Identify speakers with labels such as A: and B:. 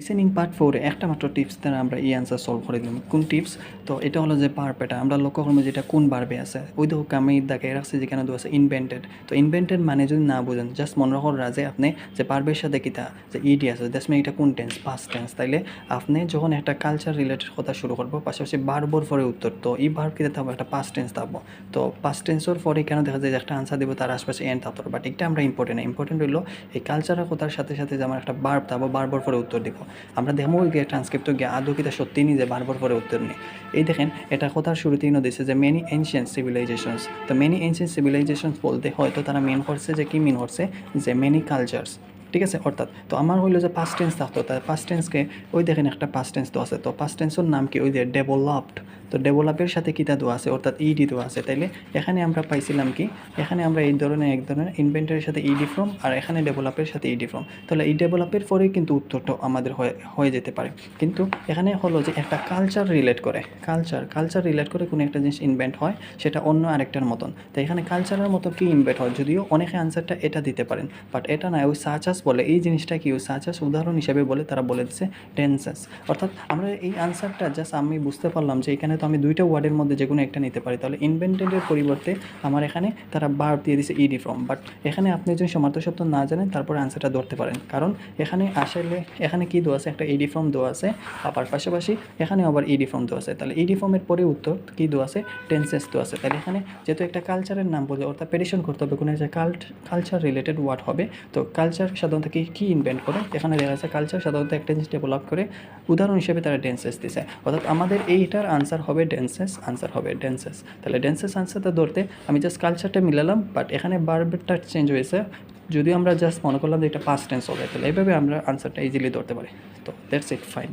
A: Listening part ফোরে একটা মাত্র টিপস দ্বারা আমরা এই অ্যান্সার সলভ করে দিলাম। কোন টিপস তো এটা হলো যে এটা। আমরা লক্ষ্য করব যেটা কোন বার্বে আছে। ওই দেখো আমি দাগে রাখছি যেখানে দু আছে ইনভেন্টেড তো ইনভেন্টেড মানে যদি না বুঝেন জাস্ট মনে রাখা যে আপনি যে বার্বের সাথে কিতা, যে ইডি আছে দ্যাটস মিন এটা কোন টেন্স পাস্ট টেন্স তাইলে আপনি যখন একটা কালচার রিলেটেড কথা শুরু করব, পাশাপাশি বার্বর পরে উত্তর। তো এই বার্ব কিতা থাকব? একটা পাস্ট টেন্স থাকব। তো পাস্ট টেন্সের পরে কেন দেখা যায় যে একটা আনসার দেবো, তার আশপাশে এন্ড থাকতো বাট এটা আমরা ইম্পর্টেন্ট ইম্পর্টেন্ট হলো এই কালচারের কথার সাথে সাথে যে আমার একটা বার্ব থাকব বারবার পরে উত্তর দিব। আমরা দেখব গিয়ে ট্রান্সক্রিপ্ট গিয়ে আদৌ কিতা সত্যি নিজে বারবার পরে উত্তর নেই এই দেখেন, এটা কথার শুরুতেই দিছে যে মেনি এনশিয়েন্ট সিভিলাইজেশনস তো মেনি এনশিয়েন্ট সিভিলাইজেশনস বলতে হয়তো তারা মেন করছে যে কি মিন করছে? যে মেনি কালচার্স ঠিক আছে? অর্থাৎ, তো আমার হইল যে পাস্ট টেন্স থাকতো তার পাস্ট টেন্সকে ওই দেখেন একটা পাস্ট টেন্স তো আছে। তো পাস্ট টেন্সের নাম কি? ওই যে ডেভেলপড তো ডেভেলপের সাথে কিতা দেওয়া আছে? অর্থাৎ ইডি দেওয়া আছে। তাইলে এখানে আমরা পাইছিলাম কি? এখানে আমরা এই ধরনের এক ধরনের ইনভেন্টারের সাথে ইডি ফ্রম আর এখানে ডেভেলপের সাথে ইডি ফ্রম তাহলে এই ডেভেলপের পরেই কিন্তু উত্তরটা আমাদের হয়ে হয়ে যেতে পারে। কিন্তু এখানে হলো যে একটা কালচার রিলেট করে। কালচার কালচার রিলেট করে কোনো একটা জিনিস ইনভেন্ট হয়, সেটা অন্য আরেকটার মতন। তো এখানে কালচারের মতো কি ইনভেন্ট হয়? যদিও অনেকে আনসারটা এটা দিতে পারেন। বাট এটা না, ওই সাচাস বলে, এই জিনিসটা কি সাচাস উদাহরণ হিসেবে বলে, তারা বলে দিচ্ছে টেন্সেস অর্থাৎ আমরা এই আনসারটা জাস্ট আমি বুঝতে পারলাম যে এখানে তো আমি দুইটা ওয়ার্ডের মধ্যে যে কোনো একটা নিতে পারি। তাহলে ইনভেন্টেডের পরিবর্তে আমার এখানে তারা বার দিয়ে দিছে ইডি ফর্ম বাট এখানে আপনি যদি সমার্থ শব্দ না জানেন, তারপরে আনসারটা ধরতে পারেন। কারণ এখানে আসলে, এখানে কি দেওয়া আছে? একটা ইডি ফর্ম দেওয়া আছে। আবার পাশাপাশি এখানে আবার ইডি ফর্ম দেওয়া আছে। তাহলে ইডি ফর্মের পরে উত্তর কি দেওয়া আছে? টেন্সেস দেওয়া আছে। তাহলে এখানে যেহেতু একটা কালচারের নাম বলে, অর্থাৎ পেডিশন করতে হবে, কোনো একটা কালচার রিলেটেড ওয়ার্ড হবে। তো কালচার সাধারণত কি, কী ইনভেন্ট করে? এখানে দেখা যাচ্ছে কালচার সাধারণত একটা জিনিস ডেভেলপ করে, উদাহরণ হিসেবে তারা ডেন্সেস দিছে। অর্থাৎ আমাদের এইটার আনসার হবে ডেন্সেস আনসার হবে ডেন্সেস তাহলে ডেন্সেস আনসারটা ধরতে আমি জাস্ট কালচারটা মিলালাম বাট এখানে বারবারটা চেঞ্জ হয়েছে। যদিও আমরা জাস্ট মনে করলাম যে এটা পাস্ট টেন্স হবে, তাহলে এইভাবে আমরা আনসারটা ইজিলি ধরতে পারি। তো দ্যাটস ইট ফাইন